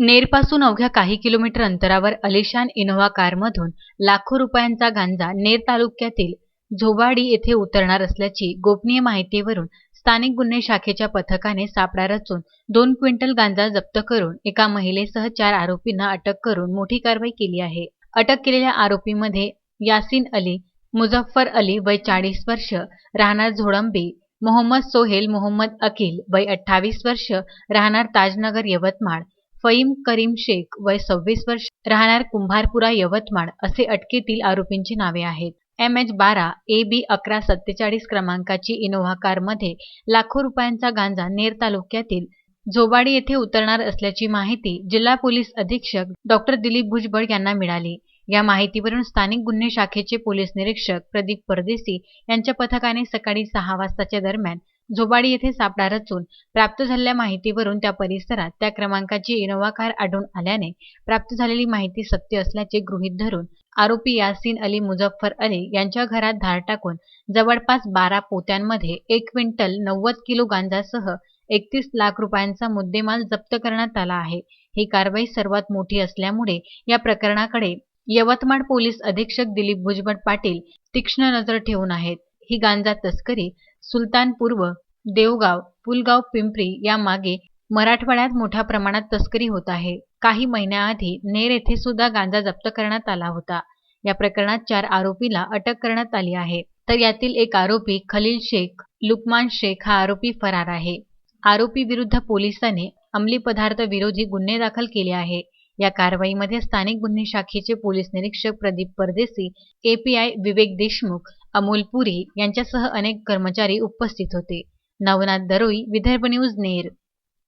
नेरपासून अवघ्या काही किलोमीटर अंतरावर अलिशान इनोव्हा कारमधून लाखो रुपयांचा गांजा नेर तालुक्यातील झोबाडी येथे उतरणार असल्याची गोपनीय माहितीवरून स्थानिक गुन्हे शाखेच्या पथकाने सापळा रचून दोन क्विंटल गांजा जप्त करून एका महिलेसह चार आरोपींना अटक करून मोठी कारवाई केली आहे. अटक केलेल्या आरोपींमध्ये यासिन अली मुझफ्फर अली वय चाळीस वर्ष राहणार झोळंबी मोहम्मद सोहेल मोहम्मद अकील वय अठ्ठावीस वर्ष राहणार ताजनगर यवतमाळ फईम करीम शेख वय सव्वीस वर्ष राहणार कुंभारपुरा यवतमाळ असे अटकेतील आरोपींची नावे आहेत. एम एच बारा ए बी अकरा सत्तेचाळीस क्रमांकाची इनोव्हा कारमध्ये लाखो रुपयांचा गांजा नेर तालुक्यातील झोबाडी येथे उतरणार असल्याची माहिती जिल्हा पोलीस अधीक्षक डॉक्टर दिलीप भुजबळ यांना मिळाली. या माहितीवरून स्थानिक गुन्हे शाखेचे पोलीस निरीक्षक प्रदीप परदेसी यांच्या पथकाने सकाळी सहा वाजताच्या दरम्यान झोबाडी येथे सापळा रचून प्राप्त झालेल्या माहितीवरून त्या परिसरात त्या क्रमांकाची इनोव्हा कार आढळून आल्याने प्राप्त झालेली माहिती सत्य असल्याचे गृहीत धरून आरोपी यासिन अली मुझफ्फर अली यांच्या घरात धाड टाकून जवळपास बारा पोत्यांमध्ये एक क्विंटल नव्वद किलो गांजासह एकतीस लाख रुपयांचा मुद्देमाल जप्त करण्यात आला आहे. ही कारवाई सर्वात मोठी असल्यामुळे या प्रकरणाकडे यवतमाळ पोलीस अधीक्षक दिलीप भुजबळ पाटील तीक्ष्ण नजर ठेवून आहेत. ही गांजा तस्करी सुलतानपूर्व देवगाव पुलगाव पिंपरी या मागे मराठवाड्यात मोठ्या प्रमाणात तस्करी होत आहे. काही महिन्याआधी नेर येथे सुद्धा गांजा जप्त करण्यात आला होता. या प्रकरणात चार आरोपीला अटक करण्यात आली आहे. तर यातील एक आरोपी खलील शेख लुकमान शेख हा आरोपी फरार आहे. आरोपी विरुद्ध पोलिसांनी अंमली पदार्थ विरोधी गुन्हे दाखल केले आहे. या कारवाईमध्ये स्थानिक गुन्हे शाखेचे पोलीस निरीक्षक प्रदीप परदेसी एपीआय विवेक देशमुख अमोल पुरी यांच्यासह अनेक कर्मचारी उपस्थित होते. नवनाथ दरोई विदर्भ न्यूज नेर